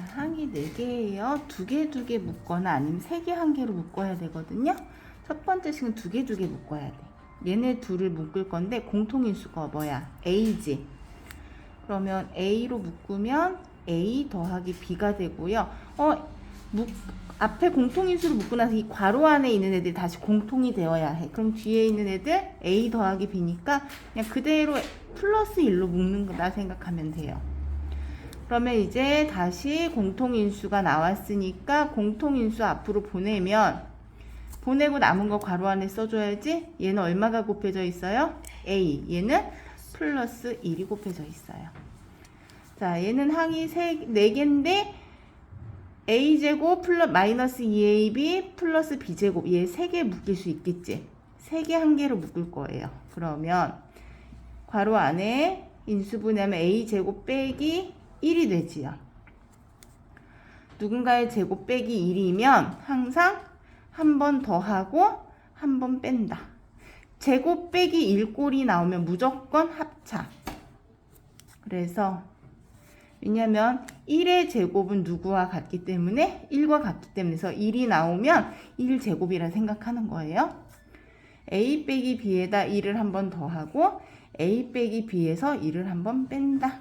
자, 항이 4개예요. 두개두개 묶거나 아니면 세개한 개로 묶어야 되거든요. 첫 번째 식은 두개두개 묶어야 돼. 얘네 둘을 묶을 건데 공통인수가 뭐야? A지. 그러면 A로 묶으면 A 더하기 B가 되고요. 어, 묶, 앞에 공통인수를 묶고 나서 이 괄호 안에 있는 애들이 다시 공통이 되어야 해. 그럼 뒤에 있는 애들 A 더하기 B니까 그냥 그대로 플러스 1로 묶는 거다 생각하면 돼요. 그러면 이제 다시 공통인수가 나왔으니까 공통인수 앞으로 보내면 보내고 남은 거 괄호 안에 써줘야지 얘는 얼마가 곱해져 있어요? A. 얘는 플러스 1이 곱해져 있어요. 자 얘는 항이 4개인데 A제곱 플러 마이너스 2AB 플러스 B제곱. 얘 3개 묶일 수 있겠지? 3개 한 개로 묶을 거예요. 그러면 괄호 안에 인수분해하면 A제곱 빼기 1이 되지요 누군가의 제곱 빼기 1이면 항상 한 번 더 하고 한 번 뺀다. 제곱 빼기 1꼴이 나오면 무조건 합차. 그래서 왜냐면 1의 제곱은 누구와 같기 때문에 1과 같기 때문에 그래서 1이 나오면 1제곱이라 생각하는 거예요. a 빼기 b에다 1을 한 번 더 하고 a 빼기 b에서 1을 한 번 뺀다.